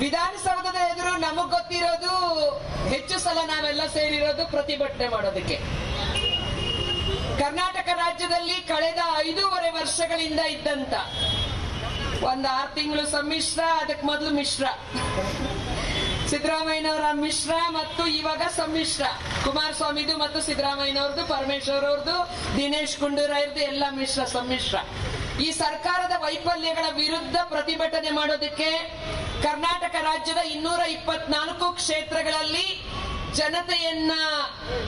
ವಿಧಾನಸೌಧದ ಎದುರು ನಮಗ್ ಗೊತ್ತಿರೋದು ಹೆಚ್ಚು ಸಲ ನಾವೆಲ್ಲ ಸೇರಿರೋದು ಪ್ರತಿಭಟನೆ ಮಾಡೋದಕ್ಕೆ. ಕರ್ನಾಟಕ ರಾಜ್ಯದಲ್ಲಿ ಕಳೆದ ಐದೂವರೆ ವರ್ಷಗಳಿಂದ ಇದ್ದಂತ ಒಂದ್ ಆರು ತಿಂಗಳು ಸಮ್ಮಿಶ್ರ ಅದಕ್ಕೆ ಮೊದಲು ಮಿಶ್ರ. ಸಿದ್ದರಾಮಯ್ಯನವರ ಮಿಶ್ರ ಮತ್ತು ಇವಾಗ ಸಮ್ಮಿಶ್ರ. ಕುಮಾರಸ್ವಾಮಿದು ಮತ್ತು ಸಿದ್ದರಾಮಯ್ಯನವ್ರದ್ದು ಪರಮೇಶ್ವರ್ ಅವ್ರದ್ದು ದಿನೇಶ್ ಗುಂಡೂರಾಯರ್ದು ಎಲ್ಲ ಮಿಶ್ರ, ಸಮ್ಮಿಶ್ರ. ಈ ಸರ್ಕಾರದ ವೈಫಲ್ಯಗಳ ವಿರುದ್ಧ ಪ್ರತಿಭಟನೆ ಮಾಡೋದಕ್ಕೆ ಕರ್ನಾಟಕ ರಾಜ್ಯದ ಇನ್ನೂರ ಇಪ್ಪತ್ನಾಲ್ಕು ಕ್ಷೇತ್ರಗಳಲ್ಲಿ ಜನತೆಯನ್ನ,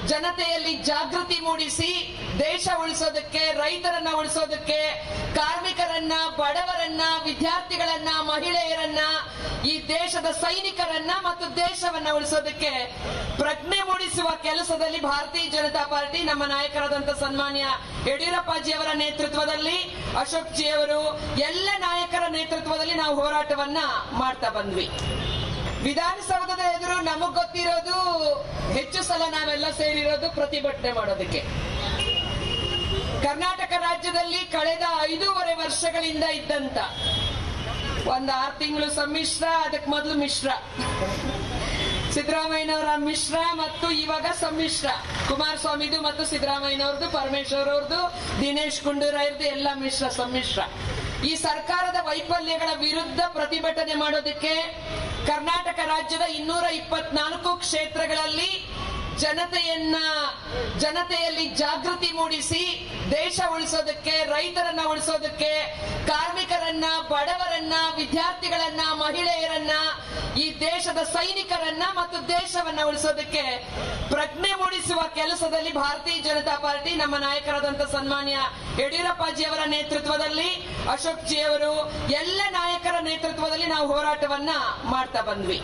ಜನತೆಯಲ್ಲಿ ಜಾಗೃತಿ ಮೂಡಿಸಿ, ದೇಶ ಉಳಿಸೋದಕ್ಕೆ, ರೈತರನ್ನ ಉಳಿಸೋದಕ್ಕೆ, ಕಾರ್ಮಿಕರನ್ನ, ಬಡವರನ್ನ, ವಿದ್ಯಾರ್ಥಿಗಳನ್ನ, ಮಹಿಳೆಯರನ್ನ, ಈ ದೇಶದ ಸೈನಿಕರನ್ನ ಮತ್ತು ದೇಶವನ್ನ ಉಳಿಸೋದಕ್ಕೆ ಪ್ರಜ್ಞೆ ಮೂಡಿಸುವ ಕೆಲಸದಲ್ಲಿ ಭಾರತೀಯ ಜನತಾ ಪಾರ್ಟಿ ನಮ್ಮ ನಾಯಕರಾದಂತಹ ಸನ್ಮಾನ್ಯ ಯಡಿಯೂರಪ್ಪಾಜಿಯವರ ನೇತೃತ್ವದಲ್ಲಿ, ಅಶೋಕ್ ಜಿ ಅವರು ಎಲ್ಲ ನಾಯಕರ ನೇತೃತ್ವದಲ್ಲಿ ನಾವು ಹೋರಾಟವನ್ನ ಮಾಡ್ತಾ ಬಂದ್ವಿ. ವಿಧಾನಸೌಧದ ಎದುರು ನಮಗ್ ಗೊತ್ತಿರೋದು ಹೆಚ್ಚು ಸಲ ನಾವೆಲ್ಲ ಸೇರಿರೋದು ಪ್ರತಿಭಟನೆ ಮಾಡೋದಕ್ಕೆ. ಕರ್ನಾಟಕ ರಾಜ್ಯದಲ್ಲಿ ಕಳೆದ ಐದೂವರೆ ವರ್ಷಗಳಿಂದ ಇದ್ದಂತ ಒಂದು ಆರು ತಿಂಗಳು ಸಮ್ಮಿಶ್ರ ಅದಕ್ಕೆ ಮೊದಲು ಮಿಶ್ರ. ಸಿದ್ದರಾಮಯ್ಯನವರ ಮಿಶ್ರ ಮತ್ತು ಇವಾಗ ಸಮ್ಮಿಶ್ರ. ಕುಮಾರಸ್ವಾಮಿದು ಮತ್ತು ಸಿದ್ದರಾಮಯ್ಯನವ್ರದ್ದು ಪರಮೇಶ್ವರ್ ಅವ್ರದ್ದು ದಿನೇಶ್ ಗುಂಡೂರಾಯರ್ದು ಎಲ್ಲ ಮಿಶ್ರ, ಸಮ್ಮಿಶ್ರ. ಈ ಸರ್ಕಾರದ ವೈಫಲ್ಯಗಳ ವಿರುದ್ಧ ಪ್ರತಿಭಟನೆ ಮಾಡೋದಕ್ಕೆ ಕರ್ನಾಟಕ ರಾಜ್ಯದ ಇನ್ನೂರ ಇಪ್ಪತ್ನಾಲ್ಕು ಕ್ಷೇತ್ರಗಳಲ್ಲಿ ಜನತೆಯನ್ನ, ಜನತೆಯಲ್ಲಿ ಜಾಗೃತಿ ಮೂಡಿಸಿ, ದೇಶ ಉಳಿಸೋದಕ್ಕೆ, ರೈತರನ್ನ ಉಳಿಸೋದಕ್ಕೆ, ಕಾರ್ಮಿಕರನ್ನ, ಬಡವರನ್ನ, ವಿದ್ಯಾರ್ಥಿಗಳನ್ನ, ಮಹಿಳೆಯರನ್ನ, ಈ ದೇಶದ ಸೈನಿಕರನ್ನ ಮತ್ತು ದೇಶವನ್ನ ಉಳಿಸೋದಕ್ಕೆ ಪ್ರಜ್ಞೆ ಮೂಡಿಸುವ ಕೆಲಸದಲ್ಲಿ ಭಾರತೀಯ ಜನತಾ ಪಾರ್ಟಿ ನಮ್ಮ ನಾಯಕರಾದಂತ ಸನ್ಮಾನ್ಯ ಯಡಿಯೂರಪ್ಪಜಿಯವರ ನೇತೃತ್ವದಲ್ಲಿ, ಅಶೋಕ್ ಜಿಯವರು ಎಲ್ಲ ನಾಯಕರ ನೇತೃತ್ವದಲ್ಲಿ ನಾವು ಹೋರಾಟವನ್ನ ಮಾಡ್ತಾ ಬಂದ್ವಿ.